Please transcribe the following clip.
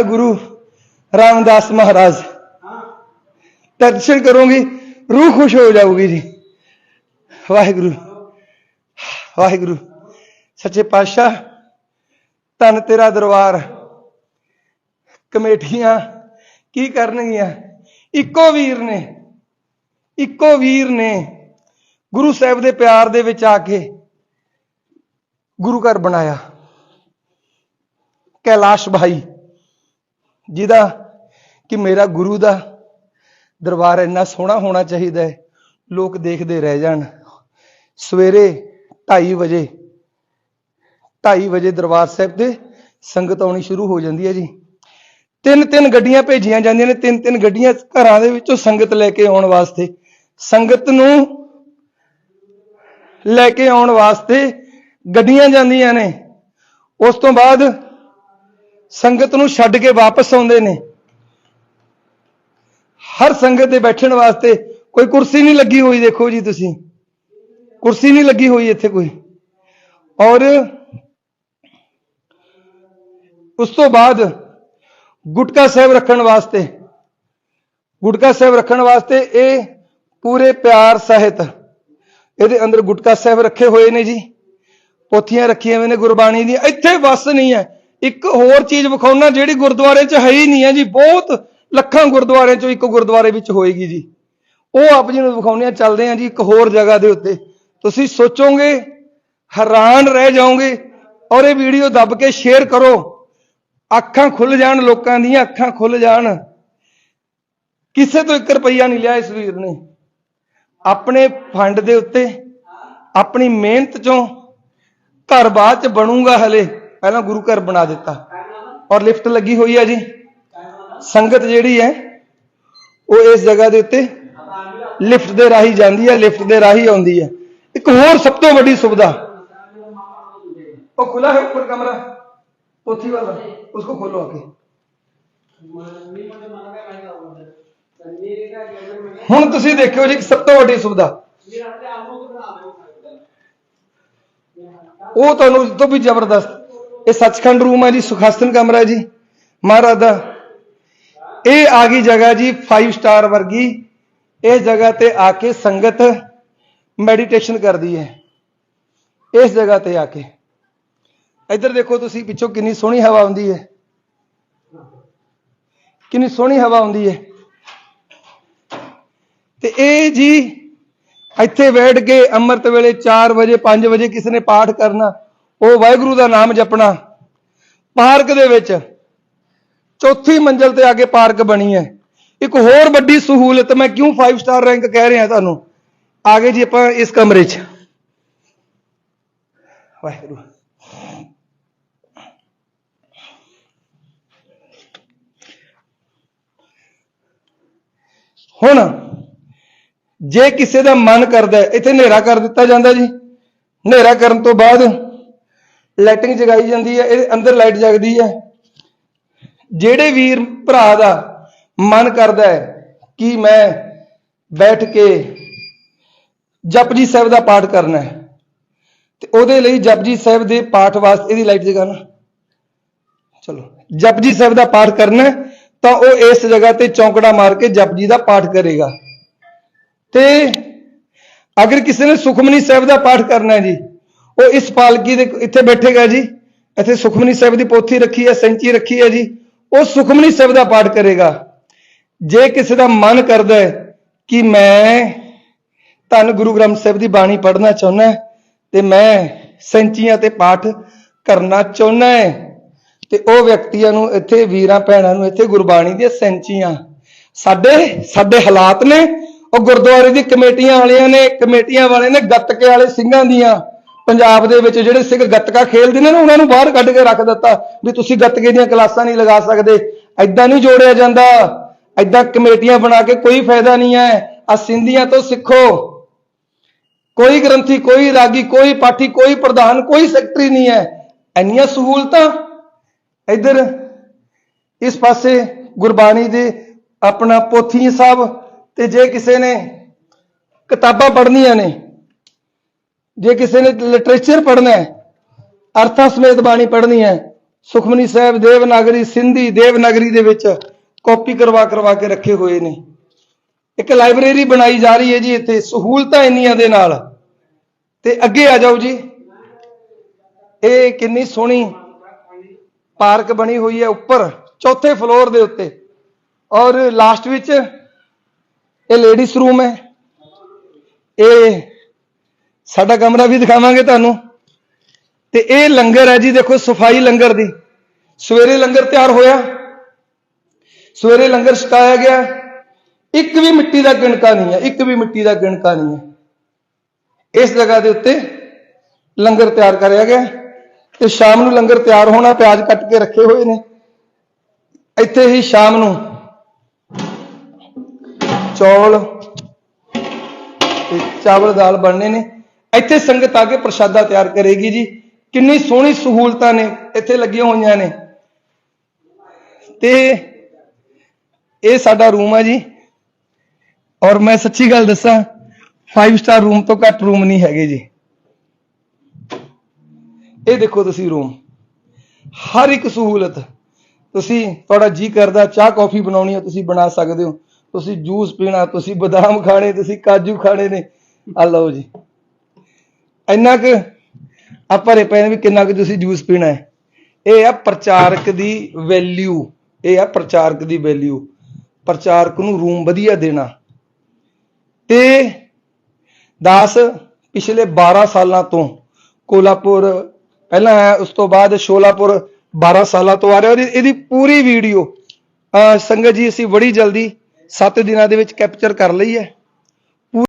ਧੰਨ ਗੁਰੂ ਰਾਮਦਾਸ ਮਹਾਰਾਜ। ਦਰਸ਼ਨ ਕਰੋਗੇ, ਰੂਹ ਖੁਸ਼ ਹੋ ਜਾਊਗੀ ਜੀ। ਵਾਹਿਗੁਰੂ ਵਾਹਿਗੁਰੂ। ਸੱਚੇ ਪਾਤਸ਼ਾਹ, ਧੰਨ ਤੇਰਾ ਦਰਬਾਰ। ਕਮੇਟੀਆਂ ਕੀ ਕਰਨਗੀਆਂ? ਇੱਕੋ ਵੀਰ ਨੇ, ਇੱਕੋ ਵੀਰ ਨੇ ਗੁਰੂ ਸਾਹਿਬ ਦੇ ਪਿਆਰ ਦੇ ਵਿੱਚ ਆ ਕੇ ਗੁਰੂ ਘਰ ਬਣਾਇਆ। ਕੈਲਾਸ਼ ਭਾਈ ਜਿਹਦਾ ਕਿ ਮੇਰਾ ਗੁਰੂ ਦਾ ਦਰਬਾਰ ਇੰਨਾ ਸੋਹਣਾ ਹੋਣਾ ਚਾਹੀਦਾ ਹੈ, ਲੋਕ ਦੇਖਦੇ ਰਹਿ ਜਾਣ। ਸਵੇਰੇ 2:30 ਵਜੇ 2:30 ਵਜੇ ਦਰਬਾਰ ਸਾਹਿਬ ਤੇ ਸੰਗਤ ਆਉਣੀ ਸ਼ੁਰੂ ਹੋ ਜਾਂਦੀ ਹੈ ਜੀ। ਤਿੰਨ ਤਿੰਨ ਗੱਡੀਆਂ ਭੇਜੀਆਂ ਜਾਂਦੀਆਂ ਨੇ ਤਿੰਨ ਤਿੰਨ ਗੱਡੀਆਂ ਘਰਾਂ ਦੇ ਵਿੱਚੋਂ ਸੰਗਤ ਲੈ ਕੇ ਆਉਣ ਵਾਸਤੇ। ਸੰਗਤ ਨੂੰ ਲੈ ਕੇ ਆਉਣ ਵਾਸਤੇ ਗੱਡੀਆਂ ਜਾਂਦੀਆਂ ਨੇ। ਉਸ ਤੋਂ ਬਾਅਦ ਸੰਗਤ ਨੂੰ ਛੱਡ ਕੇ ਵਾਪਸ ਆਉਂਦੇ ਨੇ। ਹਰ ਸੰਗਤ ਦੇ ਬੈਠਣ ਵਾਸਤੇ ਕੋਈ ਕੁਰਸੀ ਨਹੀਂ ਲੱਗੀ ਹੋਈ, ਦੇਖੋ ਜੀ ਤੁਸੀਂ। ਕੁਰਸੀ ਨਹੀਂ ਲੱਗੀ ਹੋਈ ਇੱਥੇ ਕੋਈ। ਔਰ ਉਸ ਤੋਂ ਬਾਅਦ ਗੁਟਕਾ ਸਾਹਿਬ ਰੱਖਣ ਵਾਸਤੇ, ਗੁਟਕਾ ਸਾਹਿਬ ਰੱਖਣ ਵਾਸਤੇ ਇਹ ਪੂਰੇ ਪਿਆਰ ਸਹਿਤ ਇਹਦੇ ਅੰਦਰ ਗੁਟਕਾ ਸਾਹਿਬ ਰੱਖੇ ਹੋਏ ਨੇ ਜੀ। ਪੋਥੀਆਂ ਰੱਖੀਆਂ ਹੋਏ ਨੇ ਗੁਰਬਾਣੀ ਦੀਆਂ। ਇੱਥੇ ਵਸ ਨਹੀਂ ਹੈ। ਇੱਕ ਹੋਰ ਚੀਜ਼ ਵਿਖਾਉਣਾ ਜਿਹੜੀ ਗੁਰਦੁਆਰੇ 'ਚ ਹੈ ਹੀ ਨਹੀਂ ਹੈ ਜੀ, ਬਹੁਤ ਲੱਖਾਂ ਗੁਰਦੁਆਰਿਆਂ 'ਚੋਂ ਇੱਕ ਗੁਰਦੁਆਰੇ ਵਿੱਚ ਹੋਏਗੀ ਜੀ। ਉਹ ਆਪ ਜੀ ਨੂੰ ਵਿਖਾਉਣੇ ਆ ਚੱਲਦੇ ਆ ਜੀ ਇੱਕ ਹੋਰ ਜਗ੍ਹਾ ਦੇ ਉੱਤੇ। ਤੁਸੀਂ ਸੋਚੋਗੇ, ਹੈਰਾਨ ਰਹਿ ਜਾਓਗੇ ਔਰ ਇਹ ਵੀਡੀਓ ਦੱਬ ਕੇ ਸ਼ੇਅਰ ਕਰੋ। ਅੱਖਾਂ ਖੁੱਲ ਜਾਣ ਲੋਕਾਂ ਦੀਆਂ, ਅੱਖਾਂ ਖੁੱਲ ਜਾਣ। ਕਿਸੇ ਤੋਂ 1 ਰੁਪਈਆ ਨਹੀਂ ਲਿਆ ਇਸ ਵੀਰ ਨੇ। ਆਪਣੇ ਫੰਡ ਦੇ ਉੱਤੇ, ਆਪਣੀ ਮਿਹਨਤ ਚੋਂ ਘਰ ਬਾਅਦ ਚ ਬਣੂਗਾ ਹਲੇ। ਪਹਿਲਾਂ ਗੁਰੂ ਘਰ ਬਣਾ ਦਿੱਤਾ। ਔਰ ਲਿਫਟ ਲੱਗੀ ਹੋਈ ਹੈ ਜੀ। ਸੰਗਤ ਜਿਹੜੀ ਹੈ, ਉਹ ਇਸ ਜਗ੍ਹਾ ਦੇ ਉੱਤੇ ਲਿਫਟ ਦੇ ਰਾਹੀਂ ਜਾਂਦੀ ਹੈ, ਲਿਫਟ ਦੇ ਰਾਹੀਂ ਆਉਂਦੀ ਹੈ। ਇੱਕ ਹੋਰ ਸਭ ਤੋਂ ਵੱਡੀ ਸੁਵਿਧਾ। ਉਹ ਖੁੱਲਾ ਹੈ ਉੱਪਰ ਕਮਰਾ? ਉੱਥੇ ਵਾਲਾ। ਉਸ ਉਸਕੋ ਖੋਲੋ ਆਕੇ ਹੁਣ ਤੁਸੀਂ ਦੇਖਿਓ ਜੀ ਸਭ ਤੋਂ ਵੱਡੀ ਸੁਵਿਧਾ। ਉਹ ਤੁਹਾਨੂੰ ਇਸ ਤੋਂ ਵੀ ਜ਼ਬਰਦਸਤ ਇਹ ਸੱਚਖੰਡ ਰੂਮ ਹੈ ਜੀ, ਸੁਖਾਸਨ ਕਮਰਾ ਜੀ। ਮਹਾਰਾਜ ਦਾ ਇਹ ਆ ਗਈ ਜਗ੍ਹਾ ਜੀ 5 ਸਟਾਰ ਵਰਗੀ। ਇਸ ਜਗ੍ਹਾ ਤੇ ਆ ਕੇ ਸੰਗਤ ਮੈਡੀਟੇਸ਼ਨ ਕਰਦੀ ਹੈ। ਇਸ ਜਗ੍ਹਾ ਤੇ ਆ ਕੇ। ਇੱਧਰ ਦੇਖੋ ਤੁਸੀਂ, ਪਿੱਛੋਂ ਕਿੰਨੀ ਸੋਹਣੀ ਹਵਾ ਆਉਂਦੀ ਹੈ। ਕਿੰਨੀ ਸੋਹਣੀ ਹਵਾ ਆਉਂਦੀ ਹੈ। ਤੇ ਇਹ ਜੀ, ਇੱਥੇ ਬੈਠ ਕੇ ਅੰਮ੍ਰਿਤ ਵੇਲੇ 4 ਵਜੇ 5 ਵਜੇ ਕਿਸੇ ਨੇ ਪਾਠ ਕਰਨਾ। ਉਹ ਵਾਹਿਗੁਰੂ ਦਾ ਨਾਮ ਜਪਣਾ। ਪਾਰਕ ਦੇ ਵਿੱਚ ਚੌਥੀ ਮੰਜ਼ਲ ਤੇ ਆ ਕੇ ਪਾਰਕ ਬਣੀ ਹੈ। ਇੱਕ ਹੋਰ ਵੱਡੀ ਸਹੂਲਤ ਮੈਂ ਕਿਉਂ 5 ਸਟਾਰ ਰੈਂਕ ਕਹਿ ਰਿਹਾ ਤੁਹਾਨੂੰ? ਆ ਗਏ ਜੀ ਆਪਾਂ ਇਸ ਕਮਰੇ 'ਚ। ਵਾਹਿਗੁਰੂ। ਹੁਣ ਜੇ ਕਿਸੇ ਦਾ ਮਨ ਕਰਦਾ ਇੱਥੇ ਹਨੇਰਾ ਕਰ ਦਿੱਤਾ ਜਾਂਦਾ ਜੀ। ਹਨੇਰਾ ਕਰਨ ਤੋਂ ਬਾਅਦ ਲਾਈਟਿੰਗ ਜਗਾਈ ਜਾਂਦੀ ਹੈ ਇਹਦੇ ਅੰਦਰ ਲਾਈਟ ਜਗਦੀ ਹੈ। ਜਿਹੜੇ ਵੀਰ ਭਰਾ ਦਾ ਮਨ ਕਰਦਾ ਹੈ ਕਿ ਮੈਂ ਬੈਠ ਕੇ ਜਪਜੀ ਸਾਹਿਬ ਦਾ ਪਾਠ ਕਰਨਾ ਹੈ, ਤੇ ਉਹਦੇ ਲਈ ਜਪਜੀ ਸਾਹਿਬ ਦੇ ਪਾਠ ਵਾਸਤੇ ਇਹਦੀ ਲਾਈਟ ਜਗਾਣਾ ਚਲੋ, ਜਪਜੀ ਸਾਹਿਬ ਦਾ ਪਾਠ ਕਰਨਾ ਤਾਂ ਉਹ ਇਸ ਜਗ੍ਹਾ ਤੇ ਚੌਂਕੜਾ ਮਾਰ ਕੇ ਜਪਜੀ ਦਾ ਪਾਠ ਕਰੇਗਾ। ਤੇ ਅਗਰ ਕਿਸੇ ਨੇ ਸੁਖਮਨੀ ਸਾਹਿਬ ਦਾ ਪਾਠ ਕਰਨਾ ਹੈ ਜੀ ਉਹ ਇਸ ਪਾਲਕੀ ਦੇ ਇੱਥੇ ਬੈਠੇਗਾ ਜੀ। ਇੱਥੇ ਸੁਖਮਨੀ ਸਾਹਿਬ ਦੀ ਪੋਥੀ ਰੱਖੀ ਹੈ, ਸੈਂਚੀ ਰੱਖੀ ਹੈ ਜੀ। ਉਹ ਸੁਖਮਨੀ ਸਾਹਿਬ ਦਾ ਪਾਠ ਕਰੇਗਾ। ਜੇ ਕਿਸੇ ਦਾ ਮਨ ਕਰਦਾ ਹੈ ਕਿ ਮੈਂ ਧੰਨ ਗੁਰੂ ਗ੍ਰੰਥ ਸਾਹਿਬ ਦੀ ਬਾਣੀ ਪੜ੍ਹਨਾ ਚਾਹੁੰਦਾ ਤੇ ਮੈਂ ਸੈਂਚੀਆਂ ਤੇ ਪਾਠ ਕਰਨਾ ਚਾਹੁੰਦਾ ਹੈ, ਤੇ ਉਹ ਵਿਅਕਤੀਆਂ ਨੂੰ ਇੱਥੇ ਵੀਰਾਂ ਭੈਣਾਂ ਨੂੰ ਇੱਥੇ ਗੁਰਬਾਣੀ ਦੀਆਂ ਸੈਂਚੀਆਂ ਸਾਡੇ ਸਾਡੇ ਹਾਲਾਤ ਨੇ। ਉਹ ਗੁਰਦੁਆਰੇ ਦੀ ਕਮੇਟੀਆਂ ਵਾਲਿਆਂ ਨੇ, ਕਮੇਟੀਆਂ ਵਾਲੇ ਨੇ ਗੱਤਕੇ ਵਾਲੇ ਸਿੰਘਾਂ ਦੀਆਂ ਪੰਜਾਬ ਦੇ ਵਿੱਚ ਜਿਹੜੇ ਸਿੱਖ ਗੱਤਕਾ ਖੇਲਦੇ ਨੇ ਨਾ, ਉਹਨਾਂ ਨੂੰ ਬਾਹਰ ਕੱਢ ਕੇ ਰੱਖ ਦਿੱਤਾ ਵੀ ਤੁਸੀਂ ਗੱਤਕੇ ਦੀਆਂ ਕਲਾਸਾਂ ਨਹੀਂ ਲਗਾ ਸਕਦੇ। ਐਦਾਂ ਨਹੀਂ ਜੋੜਿਆ ਜਾਂਦਾ। ਐਦਾਂ ਕਮੇਟੀਆਂ ਬਣਾ ਕੇ ਕੋਈ ਫਾਇਦਾ ਨਹੀਂ ਹੈ। ਆ ਸਿੰਧੀਆਂ ਤੋਂ ਸਿੱਖੋ। ਕੋਈ ਗ੍ਰੰਥੀ, ਕੋਈ ਰਾਗੀ, ਕੋਈ ਪਾਠੀ, ਕੋਈ ਪ੍ਰਧਾਨ, ਕੋਈ ਸੈਕਟਰੀ ਨਹੀਂ ਹੈ। ਇੰਨੀਆਂ ਸਹੂਲਤਾਂ ਇੱਧਰ ਇਸ ਪਾਸੇ ਗੁਰਬਾਣੀ ਦੇ ਆਪਣਾ ਪੋਥੀ ਸਾਹਿਬ ਤੇ ਜੇ ਕਿਸੇ ਨੇ ਕਿਤਾਬਾਂ ਪੜ੍ਹਨੀਆਂ ਨੇ ਜੇ ਕਿਸੇ ਨੇ ਲਿਟਰੇਚਰ ਪੜ੍ਹਨਾ ਹੈ, ਅਰਥਾਂ ਸਮੇਤ ਬਾਣੀ ਪੜ੍ਹਨੀ ਹੈ, ਸੁਖਮਨੀ ਸਾਹਿਬ ਦੇਵਨਾਗਰੀ, ਸਿੰਧੀ ਦੇਵਨਾਗਰੀ ਦੇ ਵਿੱਚ ਕਾਪੀ ਕਰਵਾ ਕਰਵਾ ਕੇ ਰੱਖੇ ਹੋਏ ਨੇ। ਇੱਕ ਲਾਇਬ੍ਰੇਰੀ ਬਣਾਈ ਜਾ ਰਹੀ ਹੈ ਜੀ ਇੱਥੇ, ਸਹੂਲਤਾਂ ਇੰਨੀਆਂ ਦੇ ਨਾਲ। ਤੇ ਅੱਗੇ ਆ ਜਾਓ ਜੀ। ਇਹ ਕਿੰਨੀ ਸੋਹਣੀ ਪਾਰਕ ਬਣੀ ਹੋਈ ਹੈ ਉੱਪਰ, ਚੌਥੇ ਫਲੋਰ ਦੇ ਉੱਤੇ। ਔਰ ਲਾਸਟ ਵਿੱਚ ਇਹ ਲੇਡੀਜ਼ ਰੂਮ ਹੈ। ਇਹ ਸਾਡਾ ਕਮਰਾ ਵੀ ਦਿਖਾਵਾਂਗੇ ਤੁਹਾਨੂੰ। ਤੇ ਇਹ ਲੰਗਰ ਹੈ ਜੀ, ਦੇਖੋ ਸਫ਼ਾਈ ਲੰਗਰ ਦੀ। ਸਵੇਰੇ ਲੰਗਰ ਤਿਆਰ ਹੋਇਆ। ਸਵੇਰੇ ਲੰਗਰ ਛਕਾਇਆ ਗਿਆ। ਇੱਕ ਵੀ ਮਿੱਟੀ ਦਾ ਗਿਣਕਾ ਨਹੀਂ ਹੈ, ਇੱਕ ਵੀ ਮਿੱਟੀ ਦਾ ਗਿਣਕਾ ਨਹੀਂ ਹੈ। ਇਸ ਜਗ੍ਹਾ ਦੇ ਉੱਤੇ ਲੰਗਰ ਤਿਆਰ ਕਰਿਆ ਗਿਆ। ਤੇ ਸ਼ਾਮ ਨੂੰ ਲੰਗਰ ਤਿਆਰ ਹੋਣਾ, ਪਿਆਜ਼ ਕੱਟ ਕੇ ਰੱਖੇ ਹੋਏ ਨੇ। ਇੱਥੇ ਹੀ ਸ਼ਾਮ ਨੂੰ ਚੌਲ ਤੇ ਚਾਵਲ ਦਾਲ ਬਣਨੇ ਨੇ। ਇੱਥੇ ਸੰਗਤ ਆ ਕੇ ਪ੍ਰਸ਼ਾਦਾ ਤਿਆਰ ਕਰੇਗੀ ਜੀ। ਕਿੰਨੀ ਸੋਹਣੀ ਸਹੂਲਤਾਂ ਨੇ, ਇੱਥੇ ਲੱਗੀਆਂ ਹੋਈਆਂ ਨੇ। ਤੇ ਇਹ ਸਾਡਾ ਰੂਮ ਹੈ ਜੀ। ਔਰ ਮੈਂ ਸੱਚੀ ਗੱਲ ਦੱਸਾਂ 5 ਸਟਾਰ ਰੂਮ ਤੋਂ ਘੱਟ ਰੂਮ ਨਹੀਂ ਹੈਗੇ ਜੀ। ਇਹ ਦੇਖੋ ਤੁਸੀਂ ਰੂਮ। ਹਰ ਇੱਕ ਸਹੂਲਤ। ਤੁਸੀਂ ਤੁਹਾਡਾ ਜੀ ਕਰਦਾ, ਚਾਹ, ਕੌਫੀ ਬਣਾਉਣੀ ਹੈ ਤੁਸੀਂ ਬਣਾ ਸਕਦੇ ਹੋ। ਤੁਸੀਂ ਜੂਸ ਪੀਣਾ, ਤੁਸੀਂ ਬਦਾਮ ਖਾਣੇ, ਤੁਸੀਂ ਕਾਜੂ ਖਾਣੇ ਨੇ। ਆ ਲਓ ਜੀ। ਇੰਨਾ ਕੁ ਆ ਭਰੇ ਪਏ ਵੀ ਕਿੰਨਾ ਕੁ ਤੁਸੀਂ ਜੂਸ ਪੀਣਾ ਹੈ। ਇਹ ਆ ਪ੍ਰਚਾਰਕ ਦੀ ਵੈਲਿਊ ਇਹ ਆ ਪ੍ਰਚਾਰਕ ਦੀ ਵੈਲਿਊ ਪ੍ਰਚਾਰਕ ਨੂੰ ਰੂਮ ਵਧੀਆ ਦੇਣਾ। ਤੇ ਦਾਸ ਪਿਛਲੇ 12 ਸਾਲਾਂ ਤੋਂ ਕੋਲਾਪੁਰ, ਪਹਿਲਾਂ ਹੈ ਉਸ ਤੋਂ ਬਾਅਦ ਸ਼ੋਲਾਪੁਰ 12 ਸਾਲਾਂ ਤੋਂ ਆ ਰਿਹਾ। ਉਹਦੀ, ਇਹਦੀ ਪੂਰੀ ਵੀਡੀਓ ਸੰਗਤ ਜੀ, ਅਸੀਂ ਬੜੀ ਜਲਦੀ 7 ਦਿਨਾਂ ਦੇ ਵਿੱਚ ਕੈਪਚਰ ਕਰ ਲਈ ਹੈ।